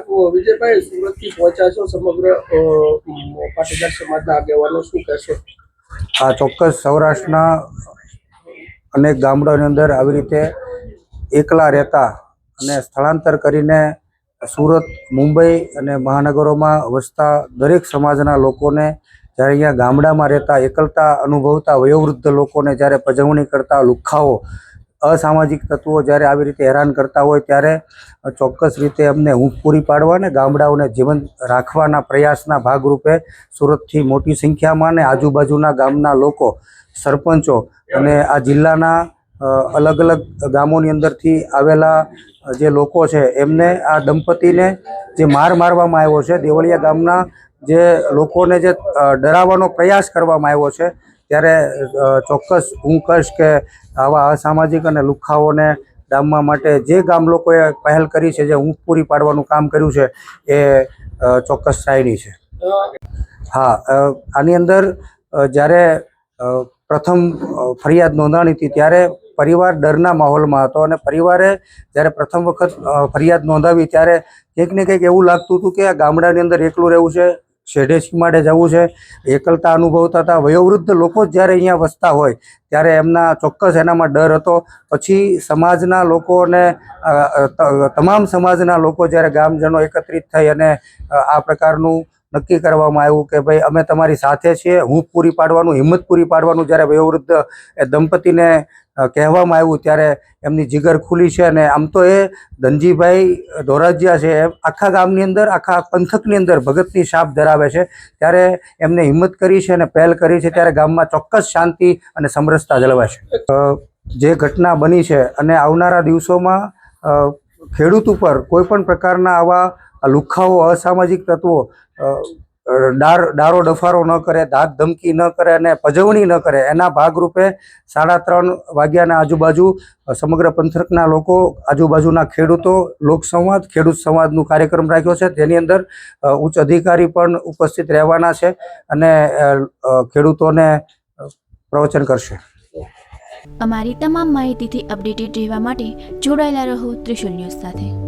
આપ વિજયભાઈ, સુરતથી પહોંચ્યા છો સમગ્ર પાટીદાર સમાજના આગેવાનો, શું કહેશો? આ ચોક્કસ સૌરાષ્ટ્રના અનેક ગામડાઓની અંદર આવી રીતે એકલા રહેતા અને સ્થળાંતર કરીને સુરત, મુંબઈ અને મહાનગરોમાં વસતા દરેક સમાજના લોકોને જ્યારે અહીંયા ગામડામાં રહેતા, એકલતા અનુભવતા વયોવૃદ્ધ લોકોને જ્યારે પજવણી કરતા લુખ્ખાઓ અસામાજિક તત્વો જ્યારે આવી રીતે હેરાન કરતા હોય ત્યારે ચોક્કસ રીતે અમને ઊંઘ પૂરી પાડવા અને ગામડાઓને જીવંત રાખવાના પ્રયાસના ભાગરૂપે સુરતથી મોટી સંખ્યામાં અને આજુબાજુના ગામના લોકો, સરપંચો અને આ જિલ્લાના અલગ અલગ ગામોની અંદરથી આવેલા જે લોકો છે એમને આ દંપતીને જે માર મારવામાં આવ્યો છે, દેવળિયા ગામના જે લોકોને જે ડરાવવાનો પ્રયાસ કરવામાં આવ્યો છે ત્યારે ચોક્કસ હું કહીશ કે આવા અસામાજિક અને લુખાઓને ડામવા માટે જે ગામ લોકોએ પહેલ કરી છે, જે ઊંઘ પૂરી પાડવાનું કામ કર્યું છે, એ ચોક્કસ શાયરી છે. હા આની અંદર જ્યારે પ્રથમ ફરિયાદ નોંધાણી હતી, ત્યારે પરિવાર ડરના માહોલમાં હતો અને પરિવારે જ્યારે પ્રથમ વખત ફરિયાદ નોંધાવી, ત્યારે કંઈક ને કંઈક એવું લાગતું હતું કે આ ગામડાની અંદર એકલું રહેવું છે શેઢે માટે જવું છે. એકલતા અનુભવતા હતા વયોવૃદ્ધ લોકો જ્યારે અહીંયા વસતા હોય, ત્યારે એમના ચોક્કસ એનામાં ડર હતો. પછી સમાજના લોકોને તમામ સમાજના લોકો જ્યારે ગામજનો એકત્રિત થઈ અને આ પ્રકારનું નક્કી કરવામાં આવ્યું કે ભાઈ, અમે તમારી સાથે છીએ, હું પૂરી પાડવાનું, હિંમત પૂરી પાડવાનું જ્યારે વયોવૃદ્ધ એ દંપતીને કહેવામાં આવ્યું ત્યારે એમની જીગર ખુલી છે અને આમ તો એ ધનજીભાઈ ધોરાજીયા છે આખા ગામની અંદર, આખા પંથકની અંદર ભગતની છાપ ધરાવે છે. ત્યારે એમને હિંમત કરી છે અને પહેલ કરી છે, ત્યારે ગામમાં ચોક્કસ શાંતિ અને સમરસતા જળવાશે છે. જે ઘટના બની છે અને આવનારા દિવસોમાં ખેડૂત ઉપર કોઈ પણ પ્રકારના આવા લુખ્ખાઓ અસામાજિક તત્વો ડાર, ડારો ડફારો ન કરે ધાક ધમકી ન કરે અને પજવણી ન કરે, એના ભાગરૂપે સાડા ત્રણ વાગ્યાના આજુબાજુ સમગ્ર પંથકના લોકો આજુબાજુના ખેડૂતો, લોકસંવાદ, ખેડૂત સંવાદનું કાર્યક્રમ રાખ્યો છે. તેની અંદર ઉચ્ચ અધિકારી પણ ઉપસ્થિત રહેવાના છે અને ખેડૂતોને પ્રવચન કરશે. અમારી તમામ માહિતીથી અપડેટેડ રહેવા માટે જોડાયેલા રહો ત્રિશુલ ન્યૂઝ સાથે.